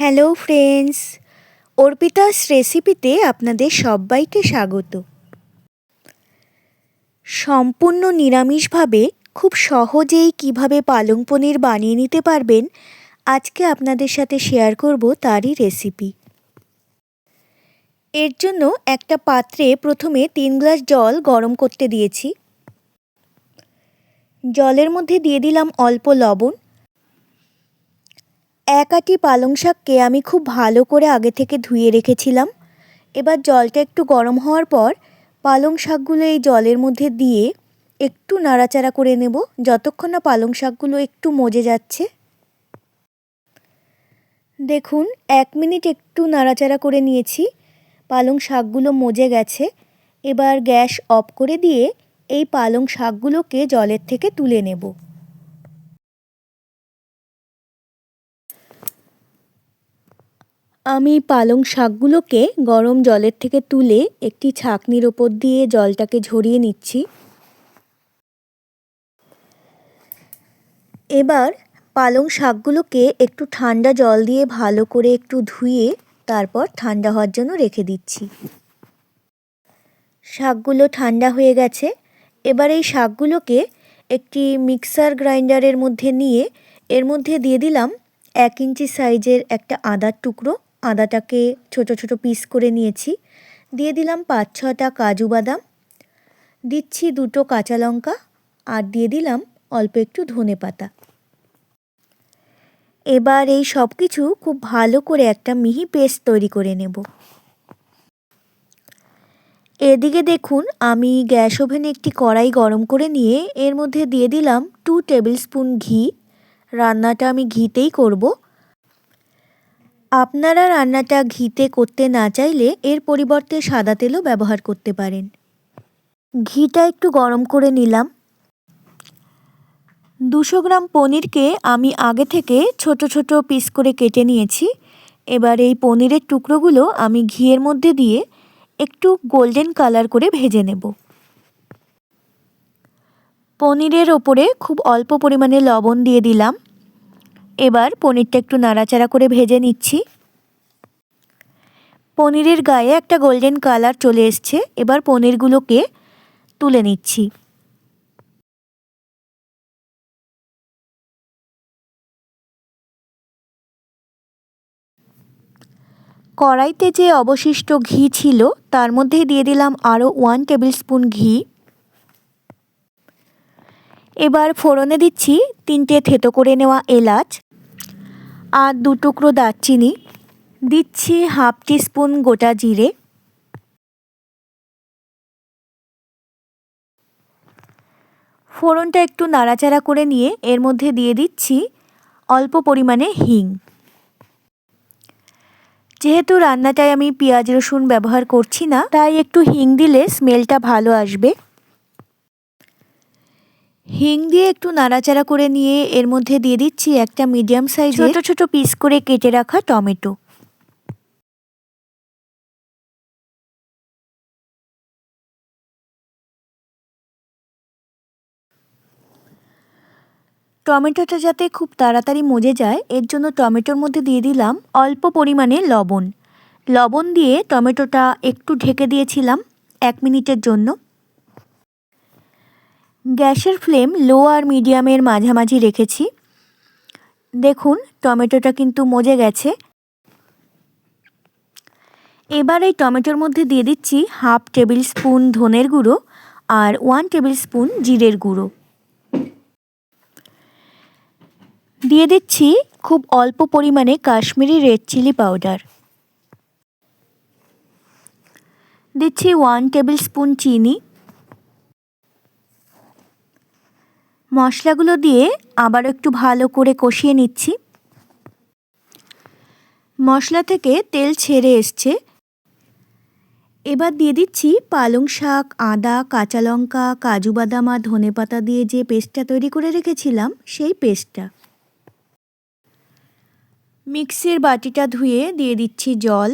Hello friends Arpita's রেসিপিতে আপনাদের সবাইকে স্বাগত। সম্পূর্ণ নিরামিষভাবে খুব সহজেই কীভাবে পালং পনির বানিয়ে নিতে পারবেন, আজকে আপনাদের সাথে শেয়ার করব তারই রেসিপি। এর জন্য একটা পাত্রে প্রথমে তিন গ্লাস জল গরম করতে দিয়েছি। জলের মধ্যে দিয়ে দিলাম অল্প লবণ। এক আটি পালং শাককে আমি খুব ভালো করে আগে থেকে ধুয়ে রেখেছিলাম। এবার জলটা একটু গরম হওয়ার পর পালং শাকগুলো এই জলের মধ্যে দিয়ে একটু নাড়াচাড়া করে নেব, যতক্ষণ না পালং শাকগুলো একটু মজে যাচ্ছে। দেখুন, এক মিনিট একটু নাড়াচাড়া করে নিয়েছি, পালং শাকগুলো মজে গেছে। এবার গ্যাস অফ করে দিয়ে এই পালং শাকগুলোকে জলের থেকে তুলে নেব। আমি পালং শাকগুলোকে গরম জলের থেকে তুলে একটি ছাকনির ওপর দিয়ে জলটাকে ঝরিয়ে নিচ্ছি। এবার পালং শাকগুলোকে একটু ঠান্ডা জল দিয়ে ভালো করে একটু ধুয়ে তারপর ঠান্ডা হওয়ার জন্য রেখে দিচ্ছি। শাকগুলো ঠান্ডা হয়ে গেছে। এবার এই শাকগুলোকে একটি মিক্সার গ্রাইন্ডারের মধ্যে নিয়ে এর মধ্যে দিয়ে দিলাম এক ইঞ্চি সাইজের একটা আদার টুকরো। আদাটাকে ছোট ছোট পিস করে নিয়েছি। দিয়ে দিলাম পাঁচ ছটা কাজু বাদাম। দিচ্ছি দুটো কাঁচা লঙ্কা আর দিয়ে দিলাম অল্প একটু ধনে পাতা। এবার এই সব কিছু খুব ভালো করে একটা মিহি পেস্ট তৈরি করে নেব। এদিকে দেখুন আমি গ্যাস ওভেনে একটি কড়াই গরম করে নিয়ে এর মধ্যে দিয়ে দিলাম টু টেবিল স্পুন ঘি। রান্নাটা আমি ঘিতেই করব। আপনারা রান্নাটা ঘিতে করতে না চাইলে এর পরিবর্তে সাদা তেলও ব্যবহার করতে পারেন। ঘিটা একটু গরম করে নিলাম। দুশো গ্রাম পনিরকে আমি আগে থেকে ছোট ছোট পিস করে কেটে নিয়েছি। এবার এই পনিরের টুকরোগুলো আমি ঘিয়ের মধ্যে দিয়ে একটু গোল্ডেন কালার করে ভেজে নেব। পনিরের ওপরে খুব অল্প পরিমাণে লবণ দিয়ে দিলাম। এবার পনিরটা একটু নাড়াচাড়া করে ভেজে নিচ্ছি। পনিরের গায়ে একটা গোল্ডেন কালার চলে এসছে। এবার পনিরগুলোকে তুলে নিচ্ছি। কড়াইতে যে অবশিষ্ট ঘি ছিল, তার মধ্যে দিয়ে দিলাম আরও ওয়ান টেবিল স্পুন ঘি। এবার ফোড়নে দিচ্ছি তিনটে থেতো করে নেওয়া এলাচ। আর দু টুকরো দারচিনি, দিচ্ছি হাফ টিস্পুন গোটা জিরে। ফোড়নটা একটু নাড়াচাড়া করে নিয়ে এর মধ্যে দিয়ে দিচ্ছি অল্প পরিমাণে হিং। যেহেতু রান্নাটায় আমি পেঁয়াজ রসুন ব্যবহার করছি না, তাই একটু হিং দিলে স্মেলটা ভালো আসবে। হিং দিয়ে একটু নাড়াচাড়া করে নিয়ে এর মধ্যে দিয়ে দিচ্ছি একটা মিডিয়াম সাইজ ছোট ছোট পিস করে কেটে রাখা টমেটো। টমেটোটা যাতে খুব তাড়াতাড়ি মজে যায়, এর জন্য টমেটোর মধ্যে দিয়ে দিলাম অল্প পরিমাণে লবণ। লবণ দিয়ে টমেটোটা একটু ঢেকে দিয়েছিলাম এক মিনিটের জন্য। গ্যাসের ফ্লেম লো আর মিডিয়ামের মাঝামাঝি রেখেছি। দেখুন, টমেটোটা কিন্তু মজে গেছে। এবার এই টমেটোর মধ্যে দিয়ে দিচ্ছি হাফ টেবিল স্পুন ধনের গুঁড়ো আর ওয়ান টেবিল স্পুন জিরের গুঁড়ো। দিয়ে দিচ্ছি খুব অল্প পরিমাণে কাশ্মীরি রেড চিলি পাউডার। দিচ্ছি ওয়ান টেবিল স্পুন চিনি মশলাগুলো দিয়ে আবার একটু ভালো করে কষিয়ে নিচ্ছি। মশলা থেকে তেল ছেড়ে এসছে। এবার দিয়ে দিচ্ছি পালং শাক, আদা, কাঁচা লঙ্কা, কাজু বাদাম আর ধনে পাতা দিয়ে যে পেস্টটা তৈরি করে রেখেছিলাম, সেই পেস্টটা। মিক্সির বাটিটা ধুয়ে দিয়ে দিচ্ছি জল।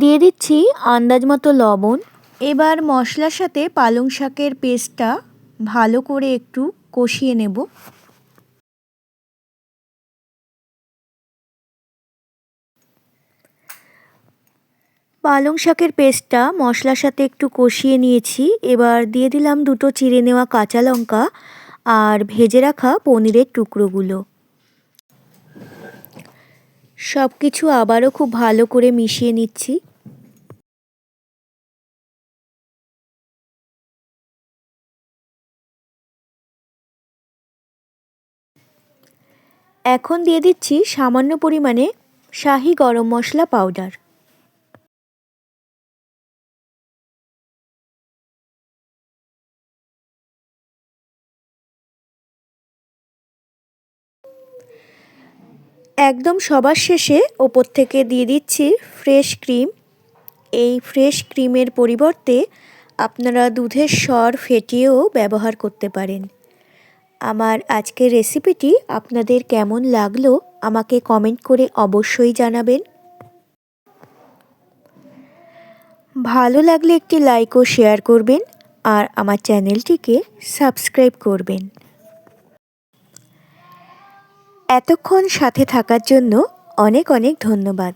দিয়ে দিচ্ছি আন্দাজ মতো লবণ। এবার মশলার সাথে পালং শাকের পেস্টটা ভালো করে একটু কষিয়ে নেব। পালং শাকের পেস্টটা মশলার সাথে একটু কষিয়ে নিয়েছি। এবার দিয়ে দিলাম দুটো চিড়ে নেওয়া কাঁচা লঙ্কা আর ভেজে রাখা পনিরের টুকরোগুলো। সব কিছু আবারও খুব ভালো করে মিশিয়ে নিচ্ছি। এখন দিয়ে দিচ্ছি সামান্য পরিমাণে শাহি গরম মশলা পাউডার। একদম সবার শেষে ওপর থেকে দিয়ে দিচ্ছি ফ্রেশ ক্রিম। এই ফ্রেশ ক্রিমের পরিবর্তে আপনারা দুধের স্বর ফেটিয়েও ব্যবহার করতে পারেন। আমার আজকের রেসিপিটি আপনাদের কেমন লাগল আমাকে কমেন্ট করে অবশ্যই জানাবেন। ভালো লাগলে একটি লাইক ও শেয়ার করবেন আর আমার চ্যানেলটিকে সাবস্ক্রাইব করবেন। এতক্ষণ সাথে থাকার জন্য অনেক অনেক ধন্যবাদ।